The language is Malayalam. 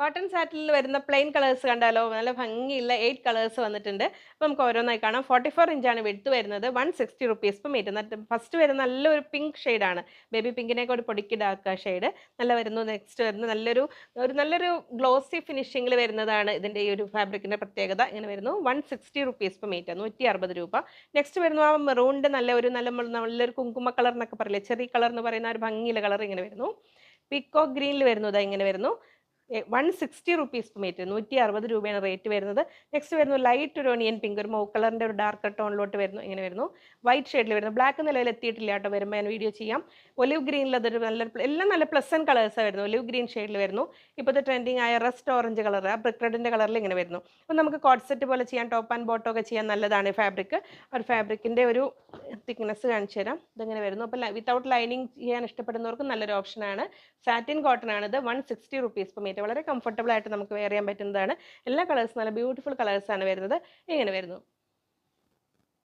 കോട്ടൺ സാറ്റിൽ വരുന്ന പ്ലെയിൻ കളേഴ്സ് കണ്ടാലോ? നല്ല ഭംഗിയുള്ള എയ്റ്റ് കളേഴ്സ് വന്നിട്ടുണ്ട്. അപ്പോൾ നമുക്ക് ഓരോന്നായി കാണാം. ഫോർട്ടി ഫോർ ഇഞ്ചാണ് വിടുത്ത് വരുന്നത്. One sixty rupees per metre first വരുന്ന നല്ലൊരു പിങ്ക് ഷെയ്ഡാണ് ബേബി പിങ്കിനേക്ക് ഒരു പൊടിക്ക് ഡാർക്ക് ഷെയ്ഡ് നല്ല വരുന്നു. നെക്സ്റ്റ് വരുന്ന നല്ലൊരു ഒരു നല്ലൊരു ഗ്ലോസി ഫിനിഷിങ്ങിൽ വരുന്നതാണ് ഇതിന്റെ ഈ ഒരു ഫാബ്രിക്കിന്റെ പ്രത്യേകത. ഇങ്ങനെ വരുന്നു. വൺ സിക്സ്റ്റി റുപ്പീസ് ഇപ്പം മീറ്റർ നൂറ്റി അറുപത് രൂപ. നെക്സ്റ്റ് വരുന്നു ആ മെറൂണിന്റെ നല്ല ഒരു നല്ല നല്ലൊരു കുങ്കുമ കളർ എന്നൊക്കെ പറയില്ലേ? ചെറിയ കളർ എന്ന് പറയുന്ന ഒരു ഭംഗിയിലെ കളർ ഇങ്ങനെ വരുന്നു. പിക്കോ ഗ്രീനിൽ വരുന്നത് ഇങ്ങനെ വരുന്നു. വൺ സിക്സ്റ്റി റുപ്പീസ് മേറ്റ് നൂറ്റി അറുപത് രൂപയാണ് റേറ്റ് വരുന്നത്. നെക്സ്റ്റ് വരുന്നു ലൈറ്റ് ഒരു ഒണിയൻ പിങ്ക് ഒരു മൗ കളറിന്റെ ഒരു ഡാർക്ക് ടോണിലോട്ട് വരുന്നു ഇങ്ങനെ വരുന്നു. വൈറ്റ് ഷെയ്ഡിൽ വരുന്നു. ബ്ലാക്ക് നിലയിൽ എത്തിയിട്ടില്ല കേട്ടോ വരുമ്പോൾ ഞാൻ വീഡിയോ ചെയ്യാം. ഒലിവ് ഗ്രീനിൽ അതൊരു നല്ല എല്ലാം നല്ല പ്ലസൻ കളേഴ്സാണ് വരുന്നു ഒലിവ് ഗ്രീൻ ഷെയ്ഡിൽ വരുന്നു. ഇപ്പോഴത്തെ ട്രെൻഡിങ് ആയ റെസ്റ്റ് ഓറഞ്ച് കളർ ആ ബ്രിക്ക് റെഡിന്റെ കളറിൽ ഇങ്ങനെ വരുന്നു. അപ്പോൾ നമുക്ക് കോട്ട് സെറ്റ് പോലെ ചെയ്യാം ടോപ്പ് ആൻഡ് ബോട്ടോ ഒക്കെ ചെയ്യാൻ നല്ലതാണ് ഫാബ്രിക് ഒരു ഫാബ്രിക്കിന്റെ ഒരു തിക്നെസ് കാണിച്ചു തരാം. ഇതിങ്ങനെ വരുന്നു? അപ്പോൾ വിത്തൗട്ട് ലൈനിങ് ചെയ്യാൻ ഇഷ്ടപ്പെടുന്നവർക്ക് നല്ലൊരു ഓപ്ഷനാണ് സാറ്റിൻ കോട്ടൺ ആണ് ഇത്. One sixty rupees per metre വളരെ കംഫർട്ടബിൾ ആയിട്ട് നമുക്ക് വെയർ ചെയ്യാൻ പറ്റുന്നതാണ്. എല്ലാ കളേഴ്സും നല്ല ബ്യൂട്ടിഫുൾ കളേഴ്സാണ് വരുന്നത്. ഇങ്ങനെ വരുന്നു.